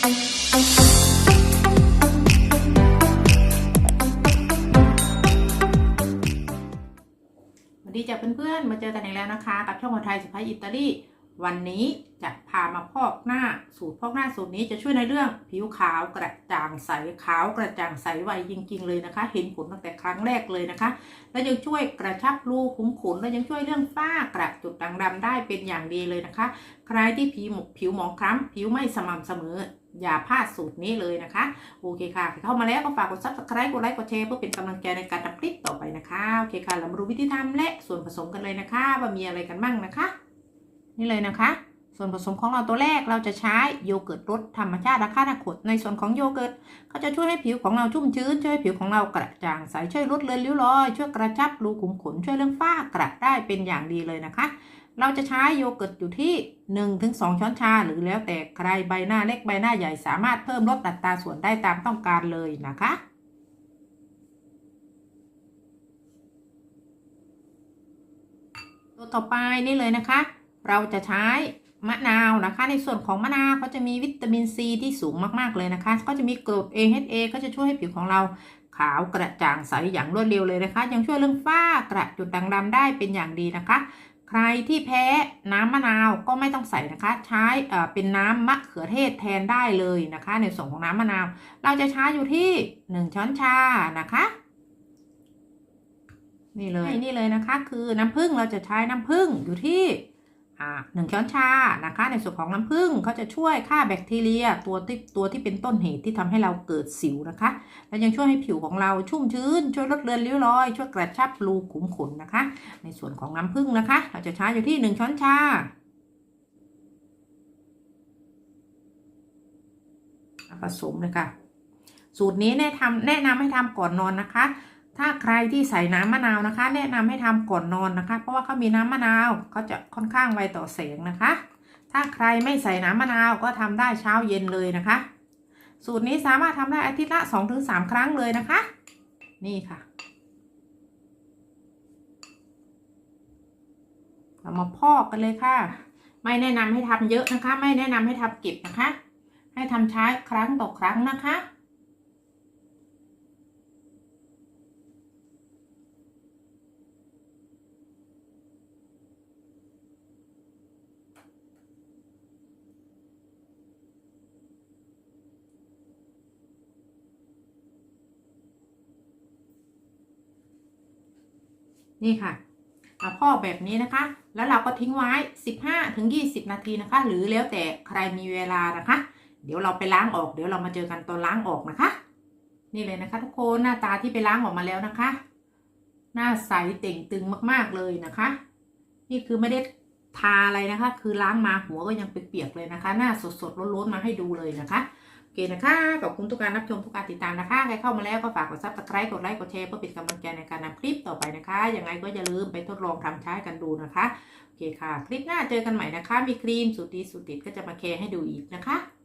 สวัสดีจ้ะเพื่อนๆ มาเจอกันอีกแล้วนะคะ กับช่องคนไทยสุภาพอิตาลี วันนี้จะพามาพอกหน้าสูตรพอกหน้าสูตรนี้จะช่วยในเรื่องผิวขาวกระจ่างใสขาวกระจ่างใสไวจริง ๆ เลยนะคะ เห็นผลตั้งแต่ครั้งแรกเลยนะคะ และยังช่วยกระชับรูขุมขนและยังช่วยเรื่องฝ้ากระจุดด่างดำได้เป็นอย่างดีเลยนะคะ ใครที่ผิวหมกผิวหมองคล้ำผิวไม่สม่ำเสมอ อย่าพลาดสูตรนี้เลยนะคะ โอเคค่ะ เข้ามาแล้วก็ฝากกด subscribe กดไลค์กดแชร์เพื่อเป็นกำลังใจในการทำคลิปต่อไปนะคะ โอเคค่ะเรามาดูวิธีทำและส่วนผสมกันเลยนะคะ ว่ามีอะไรกันบ้างนะคะ นี่เลยนะคะ ส่วนผสมของเราตัวแรกเราจะใช้โยเกิร์ตรสธรรมชาติราคาหน้าขดในส่วนของโยเกิร์ตก็จะช่วยให้ผิวของเราชุ่มชื้นช่วยให้ผิวของเรากระจ่างใสช่วยลดเลือนริ้วรอยช่วยกระชับรูขุมขนช่วยเรื่องฝ้ากระได้เป็นอย่างดีเลยนะคะ เราจะใช้โยเกิร์ตอยู่ที่ 1-2 ช้อนชา หรือแล้วแต่ใครใบหน้าเล็กใบหน้าใหญ่สามารถเพิ่มลดอัตราส่วนได้ตามต้องการเลยนะคะตัวต่อไปนี่เลยนะคะ เราจะใช้มะนาวนะคะ ในส่วนของมะนาวเขาจะมีวิตามินซีที่สูงมากๆเลยนะคะ ก็จะมีกรด AHA ก็จะช่วยให้ผิวของเราขาวกระจ่างใสอย่างรวดเร็วเลยนะคะ ยังช่วยเรื่องฝ้ากระจุดด่างดำได้เป็นอย่างดีนะคะ ใครที่แพ้น้ำมะนาวก็ไม่ต้องใส่นะคะ ใช้เอ่อเป็นน้ำมะเขือเทศแทนได้เลยนะคะ ในส่วนของน้ำมะนาว เราจะใช้อยู่ที่1ช้อนชานะคะ นี่เลยนี่เลยนะคะ คือน้ำผึ้งเราจะใช้น้ำผึ้งอยู่ที่อ่า หนึ่งช้อนชานะคะ ในส่วนของน้ำผึ้งเขาจะช่วยฆ่าแบคทีเรียตัวที่ตัวที่เป็นต้นเหตุที่ทำให้เราเกิดสิวนะคะ และยังช่วยให้ผิวของเราชุ่มชื้น ช่วยลดเลือนริ้วรอย ช่วยกระชับรูขุมขนนะคะ ในส่วนของน้ำผึ้งนะคะ เราจะใช้อยู่ที่หนึ่งช้อนชาผสมเลยค่ะ สูตรนี้แนะทำแนะนำให้ทำก่อนนอนนะคะ ถ้าใครที่ใส่น้ำมะนาวนะคะ แนะนำให้ทำก่อนนอนนะคะ เพราะว่าเขามีน้ำมะนาวเขาจะค่อนข้างไวต่อแสงนะคะ ถ้าใครไม่ใส่น้ำมะนาวก็ทำได้เช้าเย็นเลยนะคะ สูตรนี้สามารถทำได้อาทิตย์ละ2-3 ครั้งเลยนะคะ นี่ค่ะเรามาพอกกันเลยค่ะ ไม่แนะนำให้ทำเยอะนะคะ ไม่แนะนำให้ทำเก็บนะคะ ให้ทำใช้ครั้งต่อครั้งนะคะ นี่ค่ะเอาพอกแบบนี้นะคะ แล้วเราก็ทิ้งไว้ 15ถึง20 นาทีนะคะ หรือแล้วแต่ใครมีเวลานะคะ เดี๋ยวเราไปล้างออก เดี๋ยวเรามาเจอกันตอนล้างออกนะคะ นี่เลยนะคะ ทุกคนหน้าตาที่ไปล้างออกมาแล้วนะคะ หน้าใสเต่งตึงมากๆเลยนะคะ นี่คือไม่ได้ทาอะไรนะคะ คือล้างมาหัวก็ยังเปียกๆเลยนะคะ หน้าสดๆร้อนๆมาให้ดูเลยนะคะ โอเคนะคะ ขอบคุณทุกการรับชมทุกการติดตามนะคะ ใครเข้ามาแล้วก็ฝากกดซับสไครต์กดไลค์กดแชร์เพื่อเป็นกำลังใจในการนำคลิปต่อไปนะคะ ยังไงก็อย่าลืมไปทดลองทำใช้กันดูนะคะ โอเคค่ะ คลิปหน้าเจอกันใหม่นะคะ มีครีมสูตรดีสูตรเด็ดก็จะมาแชร์ให้ดูอีกนะคะ